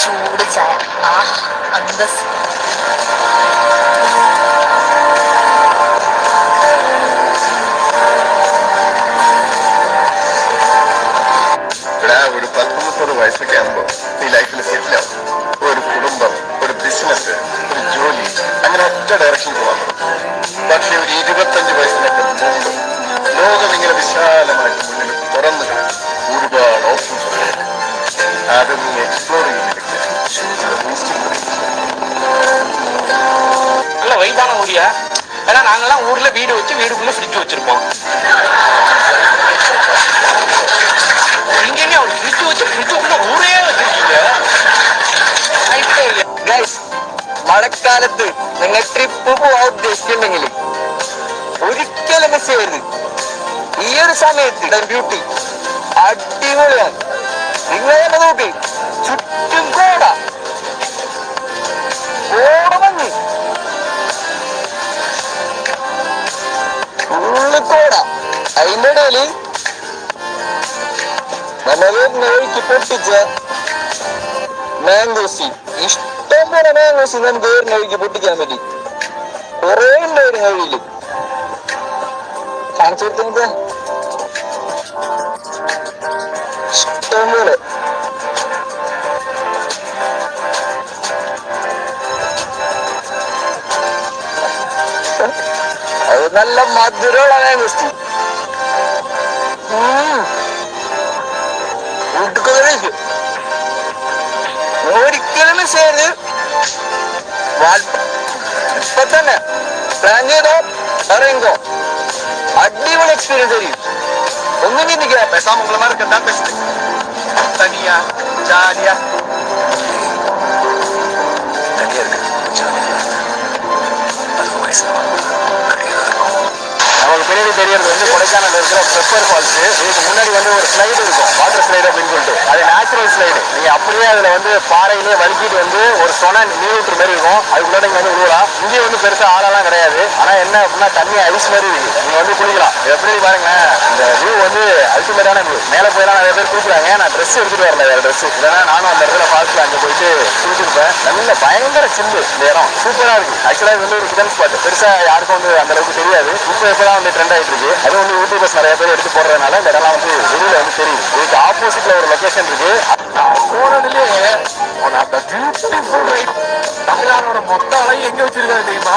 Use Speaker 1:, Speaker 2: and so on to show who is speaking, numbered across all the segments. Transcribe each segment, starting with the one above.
Speaker 1: ചൂട് ചായ ആ അന്തസ്
Speaker 2: ഒരു പത്ത് വയസ്സൊക്കെ ആകുമ്പോൾ നീ ലൈഫിൽ ഒരു കുടുംബം ഒരു ബിസിനസ് ഒരു ജോലി അങ്ങനെ ഒറ്റ ഡയറക്ഷൻ പോകാൻ പക്ഷെ ഒരു ഇരുപത്തഞ്ച് വയസ്സിനൊക്കെ ലോകം ഇങ്ങനെ വിശാലമായിട്ട് മുന്നിൽ തുറന്നു. ഒരുപാട് ഓപ്ഷൻസ് അത് നീ എക്സ്പ്ലോർ ചെയ്യുന്നില്ല
Speaker 3: நல்ல வைபான ஊரியா ஏன்னா நாங்கெல்லாம் ஊர்ல வீடு வச்சு வீடுக்குள்ள ஃப்ரிட்ஜ் வச்சிருப்போம் இங்கேயுமே ஒரு ஃப்ரிட்ஜ் வச்சு ஃப்ரிட்ஜுக்குள்ள ஊரே வச்சிருக்கீங்க வாய்ப்பே இல்ல.
Speaker 4: ഗൈസ് മഴക്കാലത്ത് നിങ്ങൾ ട്രിപ്പ് പോകാൻ ഉദ്ദേശിക്കുന്നുണ്ടെങ്കിൽ ഒരിക്കലും മിസ് ചെയ്യരുത് ഈ ഒരു സമയത്ത് ബ്യൂട്ടി അടിപൊളിയാണ് നിങ്ങളെ നോക്കി ചുറ്റും കോട കോടമഞ്ഞ് ഉള്ളിക്കോട അതിന്റെ ഇടയിൽ വളരെ നേരിട്ട് പൊട്ടിച്ച മാംഗോസി ഇഷ്ടം പോലെ മാംഗോസി നമുക്ക് വേറിന് ഒഴുക്കി പൊട്ടിക്കാൻ പറ്റി കുറേ ഉണ്ടായിരുന്നു കഴിയിൽ കാണിച്ചു കൊടുത്തെന്താ പോലെ അത് നല്ല മധുരമുള്ള ഗുസ്തി ഒരിക്കലും ചെയ്ത് ഇപ്പൊ തന്നെ പ്ലാൻ ചെയ്തോ? ഇറങ്ങിക്കോ അടിപൊളി എക്സ്പീരിയൻസ് ആയിരിക്കും. ஒண்ணுமே நிக்கிற
Speaker 2: பேசாம உங்களை மாதிரி இருக்கா பேசுது. தனியா ஜாலியா. தனியா இருக்கு. ஜாலியா. தெரியறது வந்து கொடைக்கானல் இருக்கிற பெப்பர் ஃபால்ஸ் இதுக்கு முன்னாடி வந்து ஒரு ஸ்லைடு இருக்கும். வாட்டர் ஸ்லைடு அப்படின்னு சொல்லிட்டு. அது நேச்சுரல் ஸ்லைடு நீங்க அப்படியே அதுல வந்து பாறையிலே வலிக்கிட்டு வந்து ஒரு சொன நீரூற்று மாதிரி இருக்கும். அதுக்குள்ள நீங்க வந்து விழுவலாம். இங்கே வந்து பெருசா ஆளெல்லாம் கிடையாது. ஆனா என்ன அப்படின்னா தண்ணி ஐஸ் மாதிரி இருக்கு. நீங்க வந்து குளிக்கலாம். எப்படி பாருங்க இந்த வியூ வந்து அல்டிமேட்டான வியூ மேல போயெல்லாம் நிறைய பேர் குளிக்கிறாங்க. நான் ட்ரெஸ் எடுத்துட்டு வரல வேற ட்ரெஸ் இல்லைன்னா நானும் அந்த இடத்துல ஃபால்ஸில் அங்க போயிட்டு குளிச்சிருப்பேன். நல்ல பயங்கர சில்லு இந்த இடம். சூப்பரா இருக்கு. ஆக்சுவலா இது வந்து ஒரு ஹிடன் ஸ்பாட் பெருசா யாருக்கும் வந்து அந்த அளவுக்கு தெரியாது. இப்போ இப்பதான் வந்து ட்ரெண்ட் ஆயிட்டு இருக்கு அது வந்து யூடியூபர்ஸ் நிறைய பேர் எடுத்து போடுறதுனால இந்த இடம்லாம் வந்து வெளியில வந்து தெரியுது. இதுக்கு ஆப்போசிட்ல ஒரு லொகேஷன் இருக்கு.
Speaker 3: போனதுலயே அந்த பியூட்டிஃபுல் ரைட் தமிழ்நாடோட மொத்த அலையும் எங்க வச்சிருக்காரு தெரியுமா?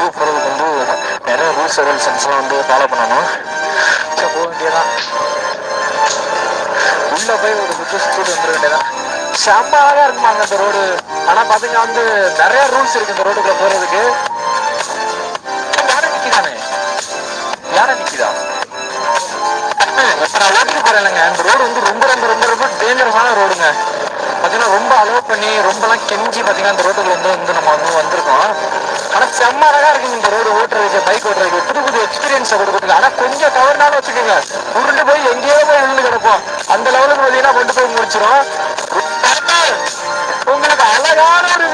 Speaker 1: தூக்கிறது வந்து நிறைய
Speaker 2: ரூல்ஸ் ரெகுலேஷன்ஸ்லாம் வந்து ஃபாலோ பண்ணணும்
Speaker 3: ஸோ போக வேண்டியதான் உள்ள போய் ஒரு சுத்து சுத்திட்டு வந்துட வேண்டியதான் செம்ம அழகாக இருக்குமாங்க இந்த ரோடு ஆனா பார்த்தீங்கன்னா வந்து நிறைய ரூல்ஸ் இருக்கு இந்த ரோடுக்குள்ள போறதுக்கு யாரை நிற்கிறானே யாரை நிற்கிதா இப்ப நான் ஓட்டிட்டு போறேன்லங்க இந்த ரோடு வந்து ரொம்ப ரொம்ப ரொம்ப ரொம்ப டேஞ்சரஸான ரோடுங்க பார்த்தீங்கன்னா ரொம்ப அலோவ் பண்ணி ரொம்பலாம் கெஞ்சி பார்த்தீங்கன்னா அந்த ரோட்டுக்குள்ள வந்து வந்து நம்ம வந்து வந்திருக்கோம். ஆனால் செம்ம அழகாக இருக்குங்க இந்த ரோடு ஓட்டுறதுக்கு பைக் ஓட்டுறதுக்கு. புது புது எக்ஸ்பீரியன்ஸை கொடுக்குறதுக்கு ஆனால் கொஞ்சம் கவர்னாலும் வச்சுக்கோங்க. உருண்டு போய் எங்கேயோ போய் விழுந்து கிடப்போம். அந்த லெவலுக்கு பார்த்தீங்கன்னா கொண்டு போய் முடிச்சிடும் உங்களுக்கு அழகான ஒரு